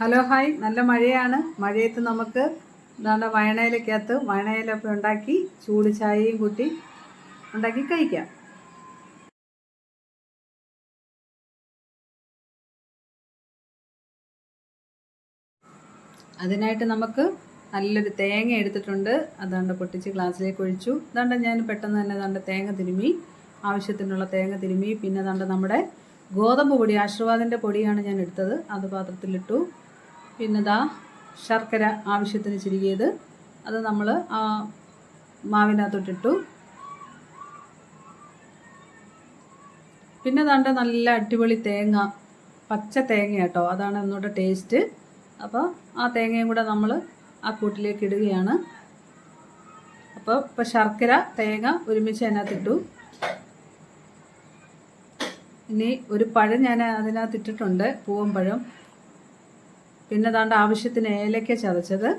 Hello hi. നല്ല മഴയാണ്. മഴയത്ത് നമുക്ക് നല്ല വയണയിലക്കകത്ത് വയണയിലൊക്കെ ഉണ്ടാക്കി ചൂട് ചായയും കൂട്ടി ഉണ്ടാക്കി കഴിക്കാം. അതിനായിട്ട് നമുക്ക് നല്ലൊരു തേങ്ങ എടുത്തിട്ടുണ്ട്. അതാണ്ട് പൊട്ടിച്ച് ഗ്ലാസ്സിലേക്ക് ഒഴിച്ചു. അതാണ്ട് ഞാൻ പെട്ടെന്ന് തന്നെ അതാണ്ട് തേങ്ങ തിരുമി. ആവശ്യത്തിനുള്ള തേങ്ങ തിരുമി. പിന്നെ അതാണ്ട് നമ്മുടെ ഗോതമ്പ് പൊടി ആശീർവാദിന്റെ പൊടിയാണ് ഞാൻ എടുത്തത്. അത് പാത്രത്തിലിട്ടു. പിന്നെ ദാ ശർക്കര ആവശ്യത്തിന് ചിരികിയത് അത് നമ്മൾ ആ മാവിനകത്തോട്ടിട്ടു. പിന്നെ ദാണ്ട നല്ല അടിപൊളി തേങ്ങ പച്ച തേങ്ങ കേട്ടോ അതാണ് ഒന്നുകൂടെ ടേസ്റ്റ്. അപ്പോൾ ആ തേങ്ങയും കൂടെ നമ്മൾ ആ കൂട്ടിലേക്ക് ഇടുകയാണ്. അപ്പോൾ ഇപ്പോൾ ശർക്കര തേങ്ങ ഒരുമിച്ച് അതിനകത്തിട്ടു. ഇനി ഒരു പഴം ഞാൻ അതിനകത്ത് ഇട്ടിട്ടുണ്ട് പൂവൻ പഴം. പിന്നെ ദാണ്ട് ആവശ്യത്തിന് ഏലക്ക ചതച്ചത്.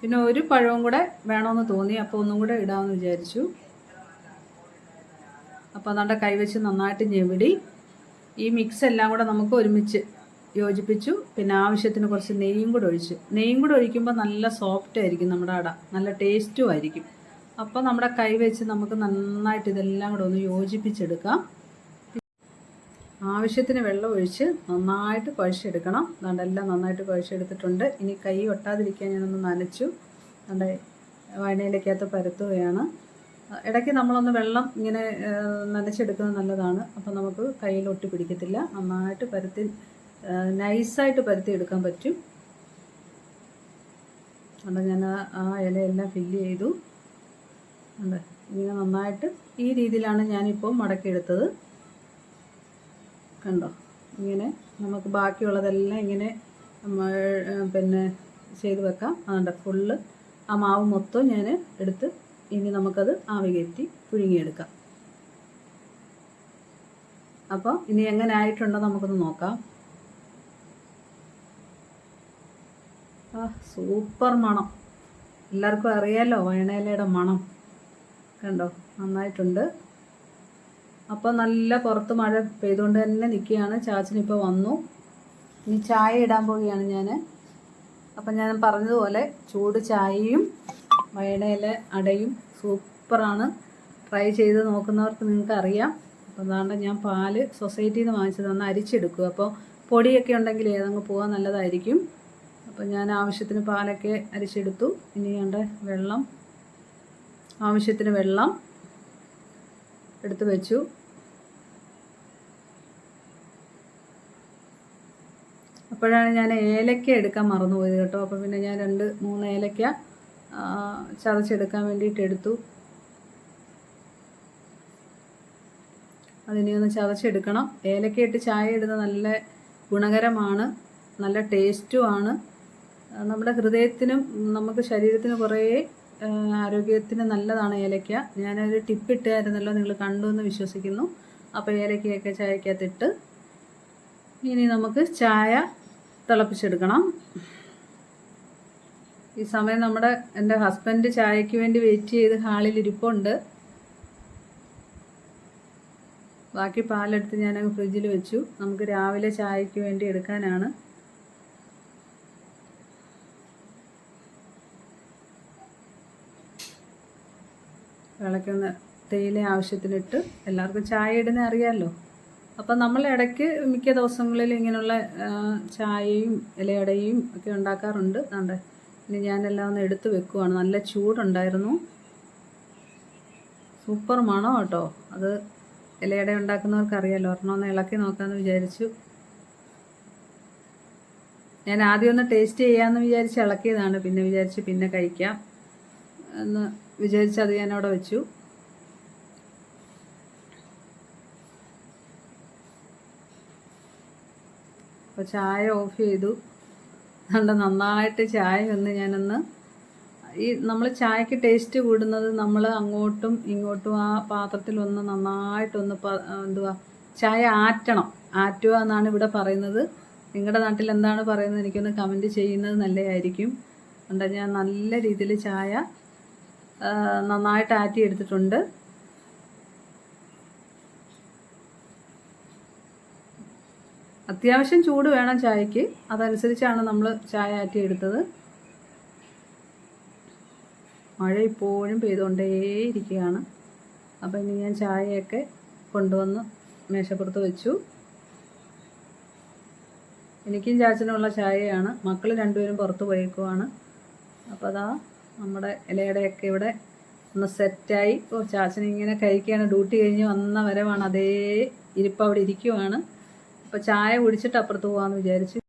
പിന്നെ ഒരു പഴവും കൂടെ വേണമെന്ന് തോന്നി അപ്പോൾ ഒന്നും കൂടെ ഇടാമെന്ന് വിചാരിച്ചു. അപ്പോൾ അതാണ്ട് കൈവച്ച് നന്നായിട്ട് ഞെവിടി. ഈ മിക്സ് എല്ലാം കൂടെ നമുക്ക് ഒരുമിച്ച് യോജിപ്പിച്ചു. പിന്നെ ആവശ്യത്തിന് കുറച്ച് നെയ്യും കൂടെ ഒഴിച്ച്. നെയ്യും കൂടെ ഒഴിക്കുമ്പോൾ നല്ല സോഫ്റ്റ് ആയിരിക്കും നമ്മുടെ അട. നല്ല ടേസ്റ്റും ആയിരിക്കും. അപ്പോൾ നമ്മുടെ കൈ വെച്ച് നമുക്ക് നന്നായിട്ട് ഇതെല്ലാം കൂടെ ഒന്ന് യോജിപ്പിച്ചെടുക്കാം. ആവശ്യത്തിന് വെള്ളം ഒഴിച്ച് നന്നായിട്ട് കുഴച്ചെടുക്കണം. അതുകൊണ്ട് എല്ലാം നന്നായിട്ട് കുഴച്ചെടുത്തിട്ടുണ്ട്. ഇനി കൈ ഒട്ടാതിരിക്കാൻ ഞാനൊന്ന് നനച്ചു. അതുകൊണ്ട് വയണയിലേക്കകത്ത് പരത്തുകയാണ്. ഇടയ്ക്ക് നമ്മളൊന്ന് വെള്ളം ഇങ്ങനെ നനച്ചെടുക്കുന്നത് നല്ലതാണ്. അപ്പം നമുക്ക് കയ്യിൽ ഒട്ടി പിടിക്കത്തില്ല. നന്നായിട്ട് പരത്തി നൈസായിട്ട് പരത്തി എടുക്കാൻ പറ്റും. അതുകൊണ്ട് ഞാൻ ആ ഇലയെല്ലാം ഫില്ല് ചെയ്തു. ഉണ്ട് ഇങ്ങനെ നന്നായിട്ട് ഈ രീതിയിലാണ് ഞാനിപ്പോൾ മടക്കിയെടുത്തത്. കണ്ടോ? ഇങ്ങനെ നമുക്ക് ബാക്കിയുള്ളതെല്ലാം ഇങ്ങനെ നമ്മൾ പിന്നെ ചെയ്ത് വെക്കാം. അതുകൊണ്ട് ഫുള്ള് ആ മാവ് മൊത്തം ഞാൻ എടുത്ത് ഇനി നമുക്കത് ആവി കയറ്റി പുഴുങ്ങിയെടുക്കാം. അപ്പോൾ ഇനി എങ്ങനെ ആയിട്ടുണ്ടോ നമുക്കൊന്ന് നോക്കാം. ആ സൂപ്പർ മണം. എല്ലാവർക്കും അറിയാലോ വയണയിലയുടെ മണം. കണ്ടോ? നന്നായിട്ടുണ്ട്. അപ്പോൾ നല്ല പുറത്ത് മഴ പെയ്തുകൊണ്ട് തന്നെ നിൽക്കുകയാണ് ചാച്ചനിപ്പോൾ വന്നു. ഇനി ചായ ഇടാൻ പോവുകയാണ് ഞാൻ അപ്പം ഞാൻ പറഞ്ഞതുപോലെ ചൂട് ചായയും വയടയിലെ അടയും സൂപ്പറാണ്. ട്രൈ ചെയ്ത് നോക്കുന്നവർക്ക് നിങ്ങൾക്ക് അറിയാം അപ്പോൾ അതാണ്ട് ഞാൻ പാൽ സൊസൈറ്റിയിൽ നിന്ന് വാങ്ങിച്ചത് ഒന്ന് അരിച്ചെടുക്കും അപ്പോൾ പൊടിയൊക്കെ ഉണ്ടെങ്കിൽ ഏതങ്ങ് പോകാൻ നല്ലതായിരിക്കും. അപ്പോൾ ഞാൻ ആവശ്യത്തിന് പാലൊക്കെ അരിച്ചെടുത്തു. ഇനി വേണ്ട വെള്ളം. ആവശ്യത്തിന് വെള്ളം. എടുത്ത് വെച്ചു. അപ്പോഴാണ് ഞാൻ ഏലക്ക എടുക്കാൻ മറന്നുപോയത് കേട്ടോ. അപ്പോൾ പിന്നെ ഞാൻ രണ്ട് മൂന്ന് ഏലക്ക ചതച്ചെടുക്കാൻ വേണ്ടിയിട്ട് എടുത്തു. അതിനെ ഒന്ന് ചതച്ചെടുക്കണം. ഏലക്ക ഇട്ട് ചായ ഇടുന്നത് നല്ല ഗുണകരമാണ് നല്ല ടേസ്റ്റുമാണ് നമ്മുടെ ഹൃദയത്തിനും നമുക്ക് ശരീരത്തിന് കുറേ ആരോഗ്യത്തിന് നല്ലതാണ് ഏലയ്ക്ക. ഞാനൊരു ടിപ്പ് ഇട്ടായിരുന്നല്ലോ നിങ്ങൾ കണ്ടു എന്ന് വിശ്വസിക്കുന്നു. അപ്പോൾ ഏലയ്ക്കയൊക്കെ ചായക്കകത്തിട്ട് ഇനി നമുക്ക് ചായ തിളപ്പിച്ചെടുക്കണം. ഈ സമയം നമ്മുടെ എന്റെ ഹസ്ബൻഡ് ചായയ്ക്ക് വേണ്ടി വെയിറ്റ് ചെയ്ത് ഹാളിൽ ഇരിപ്പുണ്ട്. ബാക്കി പാലെടുത്ത് ഞാൻ ഫ്രിഡ്ജിൽ വെച്ചു. നമുക്ക് രാവിലെ ചായയ്ക്ക് വേണ്ടി എടുക്കാനാണ്. വിളക്കുന്ന തേയില ആവശ്യത്തിനിട്ട് എല്ലാവർക്കും ചായ ഇടുന്ന അറിയാമല്ലോ അപ്പം നമ്മൾ ഇടയ്ക്ക് മിക്ക ദിവസങ്ങളിൽ ഇങ്ങനെയുള്ള ചായയും ഇലയടയും ഒക്കെ ഉണ്ടാക്കാറുണ്ട്. അതുകൊണ്ട് ഇനി ഞാനെല്ലാം ഒന്ന് എടുത്ത് വെക്കുവാണ്. നല്ല ചൂടുണ്ടായിരുന്നു. സൂപ്പർ മണം കേട്ടോ. അത് ഇലയട ഉണ്ടാക്കുന്നവർക്ക് അറിയാമല്ലോ ഒരെണ്ണം ഒന്ന് ഇളക്കി നോക്കാമെന്ന് വിചാരിച്ചു. ഞാൻ ആദ്യം ഒന്ന് ടേസ്റ്റ് ചെയ്യാമെന്ന് വിചാരിച്ച് ഇളക്കിയതാണ്. പിന്നെ വിചാരിച്ച് പിന്നെ കഴിക്കാം. എന്ന് വിചാരിച്ച് അത് ഞാൻ അവിടെ വെച്ചു. അപ്പോൾ ചായ ഓഫ് ചെയ്തു. അതുകൊണ്ട് നന്നായിട്ട് ചായ ഒന്ന് ഞാനൊന്ന് ഈ നമ്മൾ ചായക്ക് ടേസ്റ്റ് കൂടുന്നത് നമ്മൾ അങ്ങോട്ടും ഇങ്ങോട്ടും ആ പാത്രത്തിൽ ഒന്ന് നന്നായിട്ടൊന്ന് എന്തുവാ ചായ ആറ്റണം. ആറ്റുക എന്നാണ് ഇവിടെ പറയുന്നത്. നിങ്ങളുടെ നാട്ടിൽ എന്താണ് പറയുന്നത്? എനിക്കൊന്ന് കമന്റ് ചെയ്യുന്നത് നല്ലതായിരിക്കും. അതുകൊണ്ട് ഞാൻ നല്ല രീതിയിൽ ചായ നന്നായിട്ട് ആറ്റി എടുത്തിട്ടുണ്ട്. അത്യാവശ്യം ചൂട് വേണം ചായക്ക്. അതനുസരിച്ചാണ് നമ്മൾ ചായ ആറ്റി എടുത്തത്. മഴ ഇപ്പോഴും പെയ്തുകൊണ്ടേയിരിക്കുകയാണ്. അപ്പം ഇനി ഞാൻ ചായയൊക്കെ കൊണ്ടുവന്ന് മേശപ്പുറത്ത് വെച്ചു. എനിക്കും ചാച്ചനുള്ള ചായയാണ്. മക്കൾ രണ്ടുപേരും പുറത്ത് പോയേക്കുവാണ്. അപ്പോൾ അതാ നമ്മുടെ ഇലയുടെയൊക്കെ ഇവിടെ ഒന്ന് സെറ്റായി. ഓ ചാച്ചനിങ്ങനെ കഴിക്കുകയാണ് ഡ്യൂട്ടി കഴിഞ്ഞ് വന്ന വരവാണ്. അതേ ഇരിപ്പ് അവിടെ ഇരിക്കുവാണ്. അപ്പോൾ ചായ കുടിച്ചിട്ട് അപ്പുറത്ത് പോകാമെന്ന് വിചാരിച്ചു